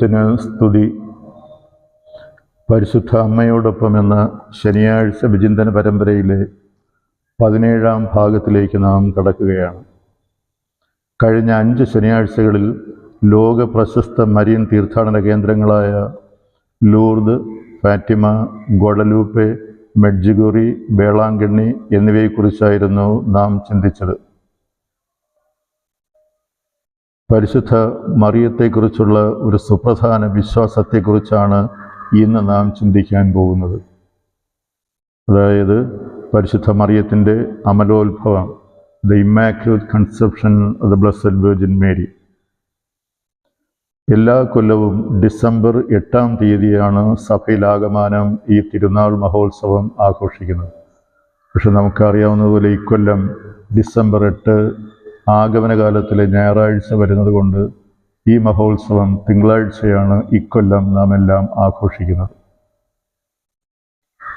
ദൈവത്തിന് സ്തുതി. പരിശുദ്ധ അമ്മയോടൊപ്പം എന്ന ശനിയാഴ്ച വിചിന്തന പരമ്പരയിലെ പതിനേഴാം ഭാഗത്തിലേക്ക് നാം കടക്കുകയാണ്. കഴിഞ്ഞ അഞ്ച് ശനിയാഴ്ചകളിൽ ലോക പ്രശസ്ത മരിയൻ തീർത്ഥാടന കേന്ദ്രങ്ങളായ Lourdes Fatima Guadalupe Medjugorje Velankanni എന്നിവയെക്കുറിച്ചായിരുന്നു നാം ചിന്തിച്ചത്. പരിശുദ്ധ മറിയത്തെക്കുറിച്ചുള്ള ഒരു സുപ്രധാന വിശ്വാസത്തെക്കുറിച്ചാണ് ഇന്ന് നാം ചിന്തിക്കാൻ പോകുന്നത്. അതായത് പരിശുദ്ധ മറിയത്തിന്റെ അമലോത്ഭവം the immaculate conception of the blessed virgin Mary. എല്ലാ കൊല്ലവും ഡിസംബർ എട്ടാം തീയതിയാണ് സഭയിലാകമാനം ഈ തിരുനാൾ മഹോത്സവം ആഘോഷിക്കുന്നത്. പക്ഷെ നമുക്കറിയാവുന്നതുപോലെ ഇക്കൊല്ലം ഡിസംബർ എട്ട് ആഗമനകാലത്തിലെ ഞായറാഴ്ച വരുന്നത് കൊണ്ട് ഈ മഹോത്സവം തിങ്കളാഴ്ചയാണ് ഇക്കൊല്ലം നാം എല്ലാം ആഘോഷിക്കുന്നത്.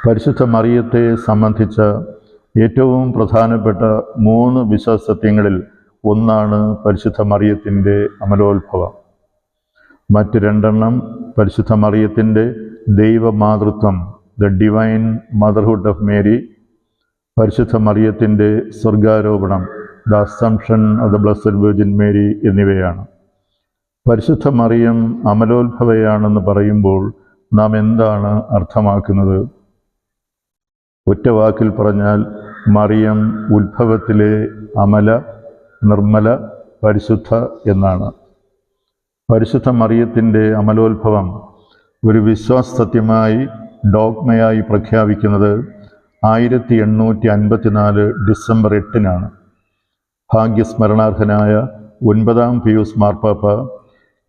പരിശുദ്ധ മറിയത്തെ സംബന്ധിച്ച ഏറ്റവും പ്രധാനപ്പെട്ട മൂന്ന് വിശ്വാസത്യങ്ങളിൽ ഒന്നാണ് പരിശുദ്ധ മറിയത്തിന്റെ അമലോത്ഭവം. മറ്റ് രണ്ടെണ്ണം പരിശുദ്ധ മറിയത്തിന്റെ ദൈവമാതൃത്വം the divine motherhood of Mary പരിശുദ്ധ മറിയത്തിന്റെ സ്വർഗാരോപണം the assumption of the blessed virgin Mary എന്നിവയാണ്. പരിശുദ്ധ മറിയം അമലോത്ഭവയാണെന്ന് പറയുമ്പോൾ നാം എന്താണ് അർത്ഥമാക്കുന്നത്? ഒറ്റ വാക്കിൽ പറഞ്ഞാൽ മറിയം ഉത്ഭവത്തിലെ അമല നിർമ്മല പരിശുദ്ധ എന്നാണ്. പരിശുദ്ധ മറിയത്തിന്റെ അമലോത്ഭവം ഒരു വിശ്വാസത്യമായി ഡോഗ്മയായി പ്രഖ്യാപിക്കുന്നത് ആയിരത്തി എണ്ണൂറ്റി അൻപത്തിനാല് ഡിസംബർ എട്ടിനാണ്. ഭാഗ്യസ്മരണാർഹനായ ഒൻപതാം പിയൂസ് മാർപ്പാപ്പ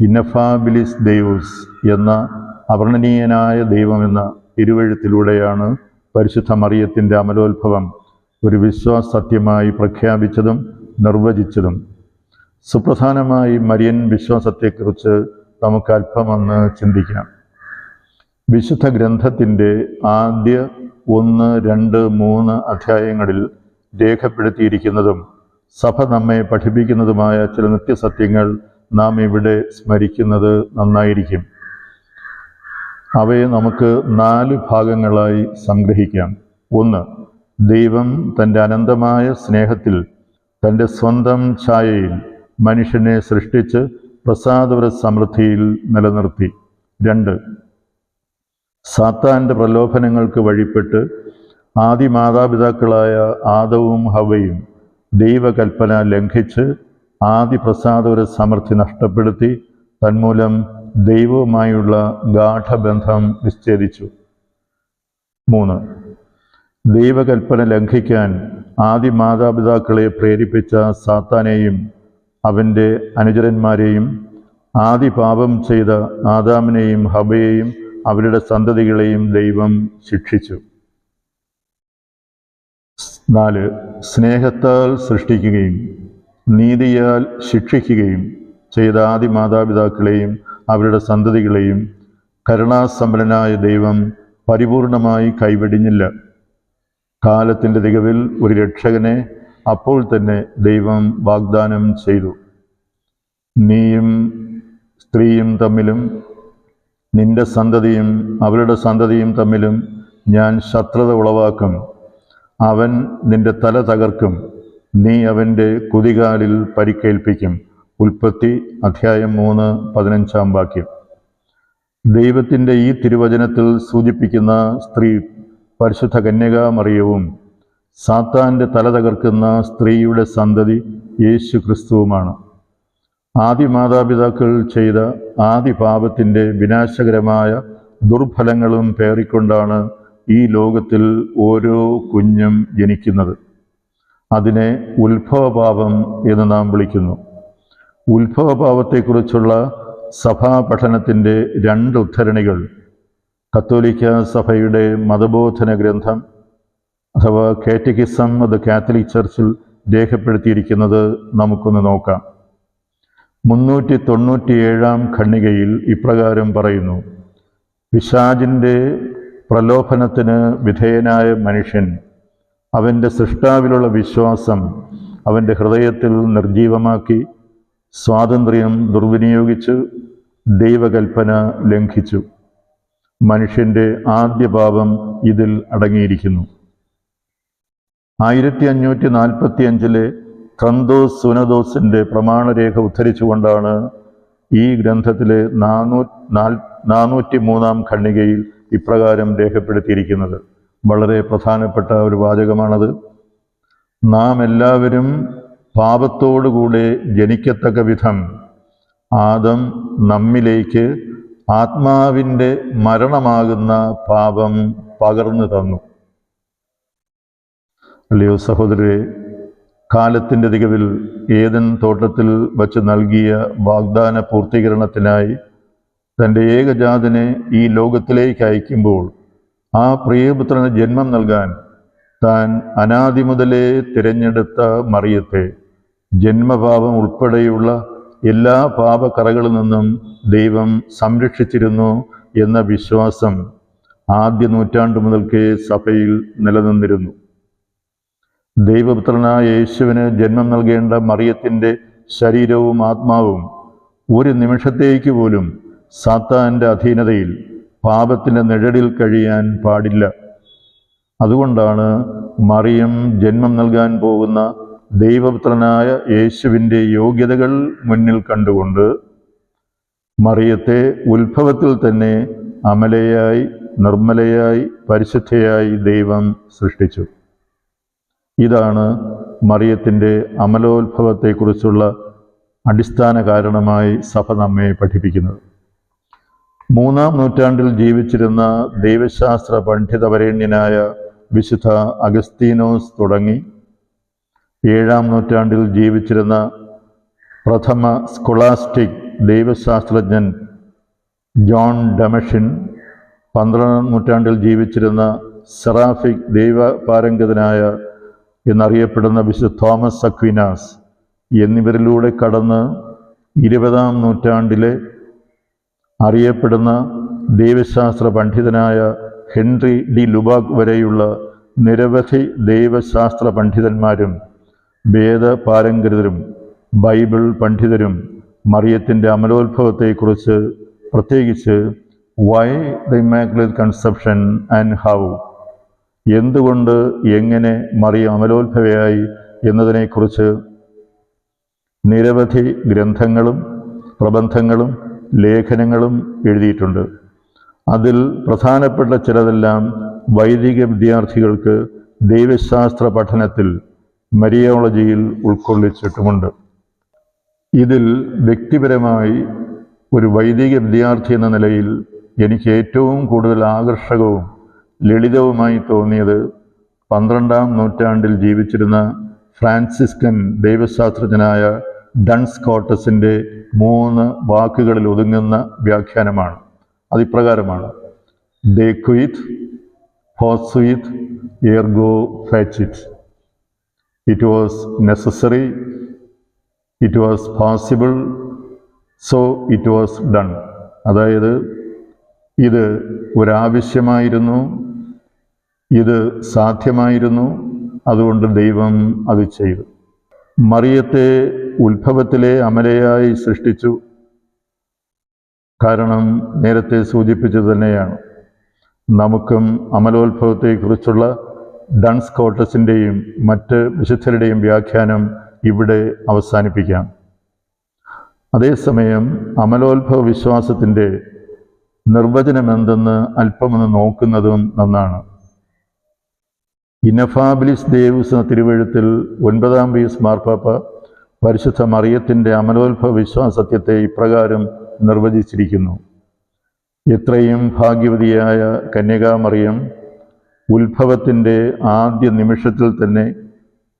ഇന്നഫാബിലിസ് ദൈവൂസ് എന്ന അവർണനീയനായ ദൈവമെന്ന തിരുവഴുത്തിലൂടെയാണ് പരിശുദ്ധ മറിയത്തിന്റെ അമലോത്ഭവം ഒരു വിശ്വാസ സത്യമായി പ്രഖ്യാപിച്ചതും നിർവചിച്ചതും. സുപ്രധാനമായി മരിയൻ വിശ്വാസത്തെക്കുറിച്ച് നമുക്ക് അല്പമൊന്ന് ചിന്തിക്കാം. വിശുദ്ധ ഗ്രന്ഥത്തിന്റെ ആദ്യ ഒന്ന് രണ്ട് മൂന്ന് അധ്യായങ്ങളിൽ രേഖപ്പെടുത്തിയിരിക്കുന്നതും സഭ നമ്മെ പഠിപ്പിക്കുന്നതുമായ ചില നിത്യസത്യങ്ങൾ നാം ഇവിടെ സ്മരിക്കുന്നത് നന്നായിരിക്കും. അവയെ നമുക്ക് നാല് ഭാഗങ്ങളായി സംഗ്രഹിക്കാം. ഒന്ന് ദൈവം തന്റെ അനന്തമായ സ്നേഹത്തിൽ തന്റെ സ്വന്തം ഛായയിൽ മനുഷ്യനെ സൃഷ്ടിച്ച് പ്രസാദപര സമൃദ്ധിയിൽ നിലനിർത്തി. രണ്ട് സാത്താന്റെ പ്രലോഭനങ്ങൾക്ക് വഴിപ്പെട്ട് ആദി മാതാപിതാക്കളായ ആദവും ഹവയും ദൈവകൽപ്പന ലംഘിച്ച് ആദി ഒരു സമൃദ്ധി നഷ്ടപ്പെടുത്തി തന്മൂലം ദൈവവുമായുള്ള ഗാഠബന്ധം വിച്ഛേദിച്ചു. മൂന്ന്. ദൈവകൽപ്പന ലംഘിക്കാൻ ആദി മാതാപിതാക്കളെ പ്രേരിപ്പിച്ച സാത്താനെയും അവന്റെ അനുചരന്മാരെയും ആദി പാപം ചെയ്ത ആദാമിനെയും ഹബയെയും അവരുടെ സന്തതികളെയും ദൈവം ശിക്ഷിച്ചു. നാല്. സ്നേഹത്താൽ സൃഷ്ടിക്കുകയും നീതിയാൽ ശിക്ഷിക്കുകയും ചെയ്ത ആദി മാതാപിതാക്കളെയും അവരുടെ സന്തതികളെയും കരുണാസമ്പന്നനായ ദൈവം പരിപൂർണമായി കൈവെടിഞ്ഞില്ല. കാലത്തിന്റെ തികവിൽ ഒരു രക്ഷകനെ അപ്പോൾ തന്നെ ദൈവം വാഗ്ദാനം ചെയ്തു. നീയും സ്ത്രീയും തമ്മിലും നിന്റെ സന്തതിയും അവരുടെ സന്തതിയും തമ്മിലും ഞാൻ ശത്രുത ഉളവാക്കും. അവൻ നിന്റെ തല തകർക്കും. നീ അവന്റെ കുതികാലിൽ പരിക്കേൽപ്പിക്കും. ഉൽപ്പത്തി അധ്യായം മൂന്ന് പതിനഞ്ചാം വാക്യം. ദൈവത്തിന്റെ ഈ തിരുവചനത്തിൽ സൂചിപ്പിക്കുന്ന സ്ത്രീ പരിശുദ്ധ കന്യകാമറിയവും സാത്താന്റെ തല തകർക്കുന്ന സ്ത്രീയുടെ സന്തതി യേശു ക്രിസ്തുവുമാണ്. ആദി മാതാപിതാക്കൾ ചെയ്ത ആദ്യ പാപത്തിന്റെ വിനാശകരമായ ദുർഫലങ്ങളും പേറിക്കൊണ്ടാണ് ഈ ലോകത്തിൽ ഓരോ കുഞ്ഞും ജനിക്കുന്നത്. അതിനെ ഉത്ഭവപാപം എന്ന് നാം വിളിക്കുന്നു. ഉത്ഭവപാപത്തെക്കുറിച്ചുള്ള സഭാ പഠനത്തിന്റെ രണ്ട് ഉദ്ധരണികൾ കത്തോലിക്ക സഭയുടെ മതബോധന ഗ്രന്ഥം അഥവാ കാറ്റഗിസം അത് കാത്തലിക് ചർച്ചിൽ രേഖപ്പെടുത്തിയിരിക്കുന്നത് നമുക്കൊന്ന് നോക്കാം. മുന്നൂറ്റി തൊണ്ണൂറ്റിയേഴാം ഖണ്ണികയിൽ ഇപ്രകാരം പറയുന്നു പിശാജിന്റെ പ്രലോഭനത്തിന് വിധേയനായ മനുഷ്യൻ അവന്റെ സൃഷ്ടാവിലുള്ള വിശ്വാസം അവന്റെ ഹൃദയത്തിൽ നിർജീവമാക്കി സ്വാതന്ത്ര്യം ദുർവിനിയോഗിച്ച് ദൈവകൽപ്പന ലംഘിച്ചു. മനുഷ്യന്റെ ആദ്യ പാപം ഇതിൽ അടങ്ങിയിരിക്കുന്നു. ആയിരത്തി അഞ്ഞൂറ്റി നാൽപ്പത്തി അഞ്ചിലെ ക്രന്തോസ് സുനദോസിന്റെ പ്രമാണരേഖ ഉദ്ധരിച്ചുകൊണ്ടാണ് ഈ ഗ്രന്ഥത്തിലെ നാനൂ നാൽ നാനൂറ്റി മൂന്നാം ഖണ്ഡികയിൽ ഇപ്രകാരം രേഖപ്പെടുത്തിയിരിക്കുന്നത്. വളരെ പ്രധാനപ്പെട്ട ഒരു വാചകമാണത്. നാം എല്ലാവരും പാപത്തോടുകൂടെ ജനിക്കത്തക്ക വിധം ആദം നമ്മിലേക്ക് ആത്മാവിന്റെ മരണമാകുന്ന പാപം പകർന്നു തന്നു. അല്ലയോ സഹോദരരെ കാലത്തിന്റെ തികവിൽ ഏതൻ തോട്ടത്തിൽ വച്ച് നൽകിയ വാഗ്ദാന പൂർത്തീകരണത്തിനായി തന്റെ ഏകജാതനെ ഈ ലോകത്തിലേക്ക് അയക്കുമ്പോൾ ആ പ്രിയപുത്രന് ജന്മം നൽകാൻ താൻ അനാദി മുതലേ തിരഞ്ഞെടുത്ത മറിയത്തെ ജന്മഭാവം ഉൾപ്പെടെയുള്ള എല്ലാ പാപക്കറകളിൽ നിന്നും ദൈവം സംരക്ഷിച്ചിരുന്നു എന്ന വിശ്വാസം ആദ്യ നൂറ്റാണ്ട് മുതൽക്കേ സഭയിൽ നിലനിന്നിരുന്നു. ദൈവപുത്രനായ യേശുവിന് ജന്മം നൽകേണ്ട മറിയത്തിന്റെ ശരീരവും ആത്മാവും ഒരു നിമിഷത്തേക്ക് പോലും സാത്താന്റെ അധീനതയിൽ പാപത്തിന്റെ നിഴലിൽ കഴിയാൻ പാടില്ല. അതുകൊണ്ടാണ് മറിയം ജന്മം നൽകാൻ പോകുന്ന ദൈവപുത്രനായ യേശുവിന്റെ യോഗ്യതകൾ മുന്നിൽ കണ്ടുകൊണ്ട് മറിയത്തെ ഉത്ഭവത്തിൽ തന്നെ അമലയായി നിർമ്മലയായി പരിശുദ്ധയായി ദൈവം സൃഷ്ടിച്ചു. ഇതാണ് മറിയത്തിന്റെ അമലോത്ഭവത്തെക്കുറിച്ചുള്ള അടിസ്ഥാന കാരണമായി സഭ നമ്മെ പഠിപ്പിക്കുന്നത്. മൂന്നാം നൂറ്റാണ്ടിൽ ജീവിച്ചിരുന്ന ദൈവശാസ്ത്ര പണ്ഡിതവരേണ്യനായ വിശുദ്ധ അഗസ്തീനോസ് തുടങ്ങി. ഏഴാം നൂറ്റാണ്ടിൽ ജീവിച്ചിരുന്ന പ്രഥമ സ്കൊളാസ്റ്റിക് ദൈവശാസ്ത്രജ്ഞൻ ജോൺ ഡമഷിൻ പന്ത്രണ്ടാം നൂറ്റാണ്ടിൽ ജീവിച്ചിരുന്ന സെറാഫിക് ദൈവപാരംഗതനായ എന്നറിയപ്പെടുന്ന വിശുദ്ധ തോമസ് അക്വിനാസ് എന്നിവരിലൂടെ കടന്ന് ഇരുപതാം നൂറ്റാണ്ടിലെ അറിയപ്പെടുന്ന ദൈവശാസ്ത്ര പണ്ഡിതനായ ഹെൻറി ഡി ലുബാഗ് വരെയുള്ള നിരവധി ദൈവശാസ്ത്ര പണ്ഡിതന്മാരും വേദ വേദപാരംഗതരും ബൈബിൾ പണ്ഡിതരും മറിയത്തിന്റെ അമലോത്ഭവത്തെക്കുറിച്ച് പ്രത്യേകിച്ച് why the immaculate conception and how എന്തുകൊണ്ട് എങ്ങനെ മറിയ അമലോത്ഭവയായി എന്നതിനെക്കുറിച്ച് നിരവധി ഗ്രന്ഥങ്ങളും പ്രബന്ധങ്ങളും ലേഖനങ്ങളും എഴുതിയിട്ടുണ്ട്. അതിൽ പ്രധാനപ്പെട്ട ചിലതെല്ലാം വൈദിക വിദ്യാർത്ഥികൾക്ക് ദൈവശാസ്ത്ര പഠനത്തിൽ മരിയോളജിയിൽ ഉൾക്കൊള്ളിച്ചിട്ടുമുണ്ട്. ഇതിൽ വ്യക്തിപരമായി ഒരു വൈദിക വിദ്യാർത്ഥി എന്ന നിലയിൽ എനിക്ക് ഏറ്റവും കൂടുതൽ ആകർഷകവും ലളിതവുമായി തോന്നിയത് പന്ത്രണ്ടാം നൂറ്റാണ്ടിൽ ജീവിച്ചിരുന്ന ഫ്രാൻസിസ്കൻ ദൈവശാസ്ത്രജ്ഞനായ ഡൺസ് കോട്ടസിന്റെ മൂന്ന് വാക്കുകളിൽ ഒതുങ്ങുന്ന വ്യാഖ്യാനമാണ്. അതിപ്രകാരമാണ്. ദേക്വിത് ഫോസ്വിത് എർഗോ ഫാച്ചിറ്റ് it. Was necessary it was possible so it was done അതായത് ഇത് ഒരാവശ്യമായിരുന്നു ഇത് സാധ്യമായിരുന്നു അതുകൊണ്ട് ദൈവം അത് ചെയ്തു. മറിയത്തെ ഉത്ഭവത്തിലെ അമലയായി സൃഷ്ടിച്ചു. കാരണം നേരത്തെ സൂചിപ്പിച്ചത് തന്നെയാണ്. നമുക്കും അമലോത്ഭവത്തെക്കുറിച്ചുള്ള ഡൺസ് കോട്ടസിന്റെയും മറ്റ് വിശുദ്ധരുടെയും വ്യാഖ്യാനം ഇവിടെ അവസാനിപ്പിക്കാം. അതേസമയം അമലോത്ഭവ വിശ്വാസത്തിന്റെ നിർവചനം എന്തെന്ന് അല്പമൊന്ന് നോക്കുന്നതും നന്നാണ്. ഇനഫാബിലിസ് ദേവസ് എന്ന തിരുവഴുത്തിൽ ഒൻപതാം പീസ് മാർപ്പാപ്പ പരിശുദ്ധ മറിയത്തിന്റെ അമലോത്ഭവ വിശ്വാസത്യത്തെ ഇപ്രകാരം നിർവചിച്ചിരിക്കുന്നു. എത്രയും ഭാഗ്യവതിയായ കന്യകാമറിയം ഉത്ഭവത്തിന്റെ ആദ്യ നിമിഷത്തിൽ തന്നെ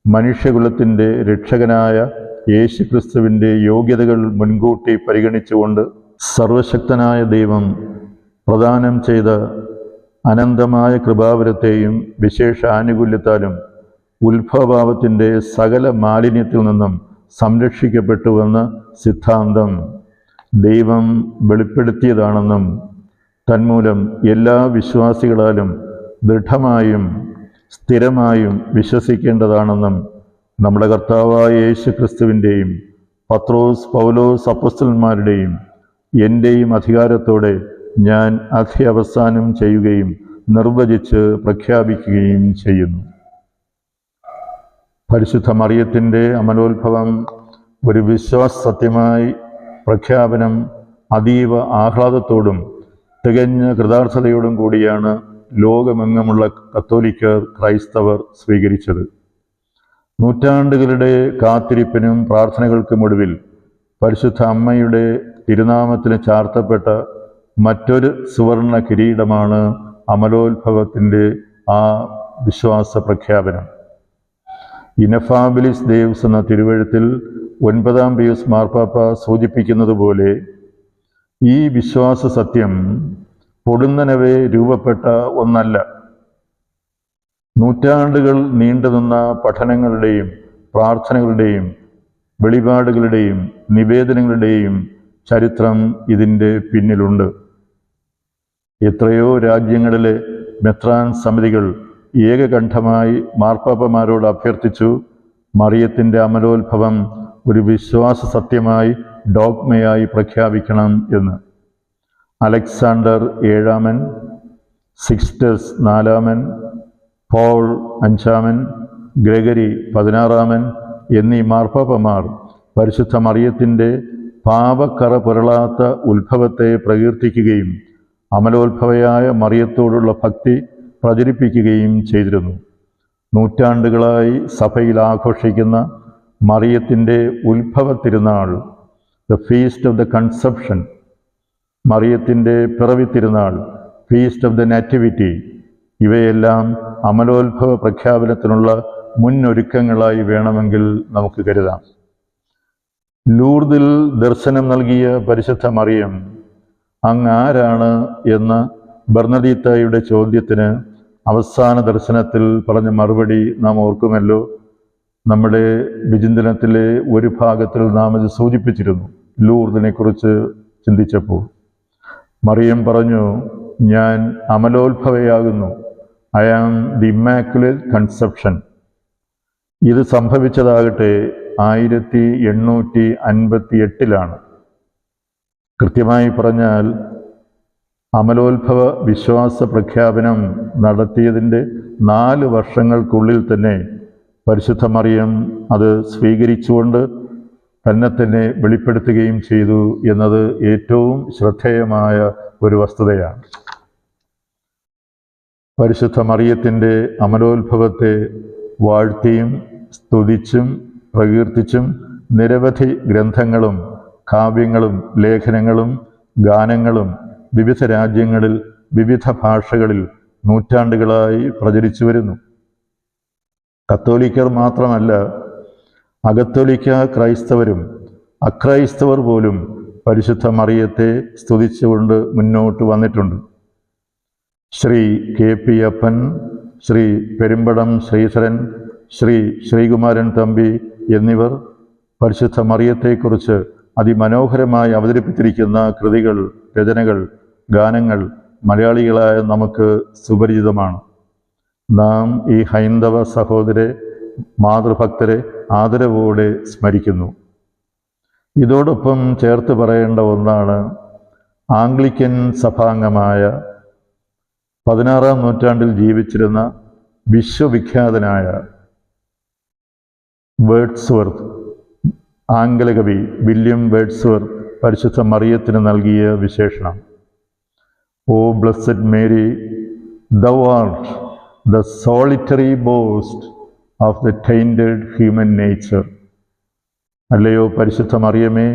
മനുഷ്യകുലത്തിന്റെ രക്ഷകനായ യേശുക്രിസ്തുവിന്റെ യോഗ്യതകൾ മുൻകൂട്ടി പരിഗണിച്ചുകൊണ്ട് സർവശക്തനായ ദൈവം പ്രദാനം ചെയ്ത അനന്തമായ കൃപാവരത്തെയും വിശേഷ ആനുകൂല്യത്താലും ഉത്ഭവഭാവത്തിന്റെ സകല മാലിന്യത്തിൽ നിന്നും സംരക്ഷിക്കപ്പെട്ടുവെന്ന സിദ്ധാന്തം ദൈവം വെളിപ്പെടുത്തിയതാണെന്നും തന്മൂലം എല്ലാ വിശ്വാസികളാലും ദൃഢമായും സ്ഥിരമായും വിശ്വസിക്കേണ്ടതാണെന്നും നമ്മുടെ കർത്താവായ യേശു ക്രിസ്തുവിന്റെയും പത്രോസ് പൗലോസ് അപ്പസ്തലന്മാരുടെയും എന്റെയും അധികാരത്തോടെ ഞാൻ അധ്യവസാനം ചെയ്യുകയും നിർവചിച്ച് പ്രഖ്യാപിക്കുകയും ചെയ്യുന്നു. പരിശുദ്ധ മറിയത്തിന്റെ അമലോത്ഭവം ഒരു വിശ്വാസ സത്യമായി പ്രഖ്യാപനം അതീവ ആഹ്ലാദത്തോടും തികഞ്ഞ കൃതാർത്ഥതയോടും കൂടിയാണ് ലോകമെങ്ങുമുള്ള കത്തോലിക്കർ ക്രൈസ്തവർ സ്വീകരിച്ചത്. നൂറ്റാണ്ടുകളുടെ കാത്തിരിപ്പിനും പ്രാർത്ഥനകൾക്കുമൊടുവിൽ പരിശുദ്ധ അമ്മയുടെ തിരുനാമത്തിന് ചാർത്തപ്പെട്ട മറ്റൊരു സുവർണ കിരീടമാണ് അമലോത്ഭവത്തിന്റെ ആ വിശ്വാസ പ്രഖ്യാപനം. ഇനഫാബിലിസ് ദേവ്സ് എന്ന തിരുവഴുത്തിൽ ഒൻപതാം പിയൂസ് മാർപ്പാപ്പ സൂചിപ്പിക്കുന്നത് പോലെ ഈ വിശ്വാസ സത്യം പൊടുന്നനവെ രൂപപ്പെട്ട ഒന്നല്ല. നൂറ്റാണ്ടുകൾ നീണ്ടുനിന്ന പഠനങ്ങളുടെയും പ്രാർത്ഥനകളുടെയും വെളിപാടുകളുടെയും നിവേദനങ്ങളുടെയും ചരിത്രം ഇതിന്റെ പിന്നിലുണ്ട്. എത്രയോ രാജ്യങ്ങളിലെ മെത്രാൻ സമിതികൾ ഏകകണ്ഠമായി മാർപ്പാപ്പമാരോട് അഭ്യർത്ഥിച്ചു മറിയത്തിന്റെ അമലോത്ഭവം ഒരു വിശ്വാസ സത്യമായി ഡോഗ്മയായി പ്രഖ്യാപിക്കണം എന്ന്. അലക്സാണ്ടർ ഏഴാമൻ സിക്സ്റ്റസ് നാലാമൻ പോൾ അഞ്ചാമൻ ഗ്രഗരി പതിനാറാമൻ എന്നീ മാർപ്പാപ്പമാർ പരിശുദ്ധ മറിയത്തിന്റെ പാപക്കറ പുരളാത്ത ഉത്ഭവത്തെ പ്രകീർത്തിക്കുകയും അമലോത്ഭവയായ മറിയത്തോടുള്ള ഭക്തി പ്രചരിപ്പിക്കുകയും ചെയ്തിരുന്നു. നൂറ്റാണ്ടുകളായി സഭയിൽ ആഘോഷിക്കുന്ന മറിയത്തിന്റെ ഉത്ഭവ തിരുനാൾ the feast of the conception മറിയത്തിന്റെ പിറവി തിരുനാൾ ഫീസ്റ്റ് ഓഫ് ദ നാറ്റിവിറ്റി ഇവയെല്ലാം അമലോത്ഭവ പ്രഖ്യാപനത്തിനുള്ള മുന്നൊരുക്കങ്ങളായി വേണമെങ്കിൽ നമുക്ക് കരുതാം. ലൂർദിൽ ദർശനം നൽകിയ പരിശുദ്ധ മറിയം അങ്ങ് ആരാണ് എന്ന ബർണദീത്തയുടെ ചോദ്യത്തിന് അവസാന ദർശനത്തിൽ പറഞ്ഞ മറുപടി നാം ഓർക്കുമല്ലോ. നമ്മുടെ വിചിന്തനത്തിലെ ഒരു ഭാഗത്തിൽ നാം ഇത് സൂചിപ്പിച്ചിരുന്നു ലൂർദിനെ കുറിച്ച് ചിന്തിച്ചപ്പോൾ. മറിയം പറഞ്ഞു ഞാൻ അമലോത്ഭവയാകുന്നു. I am the immaculate conception ഇത് സംഭവിച്ചതാകട്ടെ ആയിരത്തി എണ്ണൂറ്റി അൻപത്തി എട്ടിലാണ് കൃത്യമായി പറഞ്ഞാൽ അമലോത്ഭവ വിശ്വാസ പ്രഖ്യാപനം നടത്തിയതിന്റെ നാല് വർഷങ്ങൾക്കുള്ളിൽ തന്നെ പരിശുദ്ധ മറിയം അത് സ്വീകരിച്ചുകൊണ്ട് തന്നെ തന്നെ വെളിപ്പെടുത്തുകയും ചെയ്തു എന്നത് ഏറ്റവും ശ്രദ്ധേയമായ ഒരു വസ്തുതയാണ്. പരിശുദ്ധ മറിയത്തിന്റെ അമലോത്ഭവത്തെ വാഴ്ത്തിയും സ്തുതിച്ചും പ്രകീർത്തിച്ചും നിരവധി ഗ്രന്ഥങ്ങളും കാവ്യങ്ങളും ലേഖനങ്ങളും ഗാനങ്ങളും വിവിധ രാജ്യങ്ങളിൽ വിവിധ ഭാഷകളിൽ നൂറ്റാണ്ടുകളായി പ്രചരിച്ചു വരുന്നു കത്തോലിക്കർ മാത്രമല്ല അകത്തോലിക്ക ക്രൈസ്തവരും അക്രൈസ്തവർ പോലും പരിശുദ്ധ മറിയത്തെ സ്തുതിച്ചുകൊണ്ട് മുന്നോട്ട് വന്നിട്ടുണ്ട്. ശ്രീ കെ പി അപ്പൻ ശ്രീ പെരുമ്പടം ശ്രീധരൻ ശ്രീ ശ്രീകുമാരൻ തമ്പി എന്നിവർ പരിശുദ്ധ മറിയത്തെക്കുറിച്ച് അതിമനോഹരമായി അവതരിപ്പിച്ചിരിക്കുന്ന കൃതികൾ രചനകൾ ഗാനങ്ങൾ മലയാളികളായ നമുക്ക് സുപരിചിതമാണ്. നാം ഈ ഹൈന്ദവ സഹോദരെ മാതൃഭക്തരെ ആദരവോടെ സ്മരിക്കുന്നു. ഇതോടൊപ്പം ചേർത്ത് പറയേണ്ട ഒന്നാണ് ആംഗ്ലിക്കൻ സഭാംഗമായ പതിനാറാം നൂറ്റാണ്ടിൽ ജീവിച്ചിരുന്ന വിശ്വവിഖ്യാതനായ വേർഡ്സ്വർത്ത് ആംഗലകവി വില്യം വേർഡ്സ്വർത്ത് പരിശുദ്ധ മറിയത്തിന് നൽകിയ വിശേഷണം. O blessed Mary thou art the solitary boast of the tainted human nature അല്ലയോ പരിശുദ്ധ മറിയമേ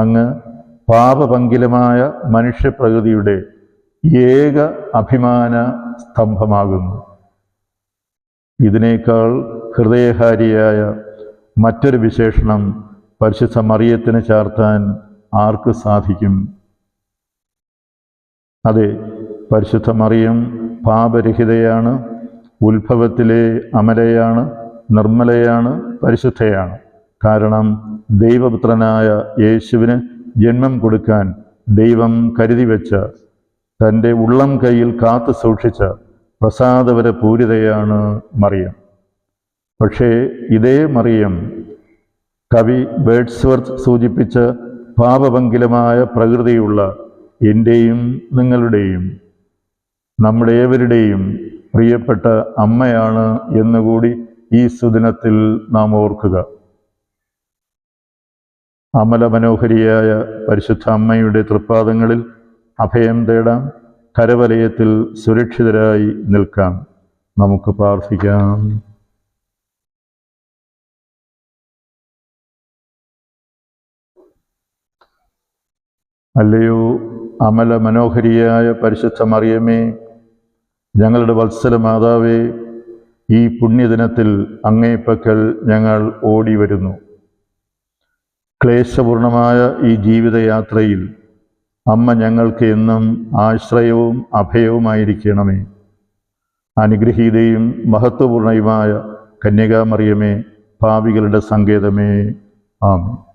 അങ്ങ് പാപപങ്കിലമായ മനുഷ്യപ്രകൃതിയുടെ ഏക അഭിമാന സ്തംഭമാകുന്നു. ഇതിനേക്കാൾ ഹൃദയഹാരിയായ മറ്റൊരു വിശേഷണം പരിശുദ്ധ മറിയത്തിന് ചേർത്താൻ ആർക്ക് സാധിക്കും? അതെ പരിശുദ്ധ മറിയം പാപരഹിതയാണ് ഉത്ഭവത്തിലെ അമലയാണ് നിർമ്മലയാണ് പരിശുദ്ധയാണ്. കാരണം ദൈവപുത്രനായ യേശുവിന് ജന്മം കൊടുക്കാൻ ദൈവം കരുതി വെച്ച തന്റെ ഉള്ളം കയ്യിൽ കാത്തു സൂക്ഷിച്ച പ്രസാദവര പൂരിതയാണ് മറിയം. പക്ഷേ ഇതേ മറിയം കവി ബേഡ്സ്വർത്ത് സൂചിപ്പിച്ച പാപഭംഗിലമായ പ്രകൃതിയുള്ള എന്റെയും നിങ്ങളുടെയും നമ്മുടെ ഏവരുടെയും പ്രിയപ്പെട്ട അമ്മയാണ് എന്നുകൂടി ഈ സുദിനത്തിൽ നാം ഓർക്കുക. അമല മനോഹരിയായ പരിശുദ്ധ അമ്മയുടെ തൃപ്പാദങ്ങളിൽ അഭയം തേടാം കരവലയത്തിൽ സുരക്ഷിതരായി നിൽക്കാം. നമുക്ക് പ്രാർത്ഥിക്കാം. അല്ലയോ അമല മനോഹരിയായ പരിശുദ്ധ മറിയമേ ഞങ്ങളുടെ വത്സല മാതാവേ ഈ പുണ്യദിനത്തിൽ അങ്ങേപ്പക്കൽ ഞങ്ങൾ ഓടി വരുന്നു ക്ലേശപൂർണമായ ഈ ജീവിതയാത്രയിൽ അമ്മ ഞങ്ങൾക്ക് എന്നും ആശ്രയവും അഭയവുമായിരിക്കണമേ. അനുഗ്രഹീതയും മഹത്വപൂർണയുമായ കന്യകാമറിയമേ പാപികളുടെ സങ്കേതമേ. ആമേ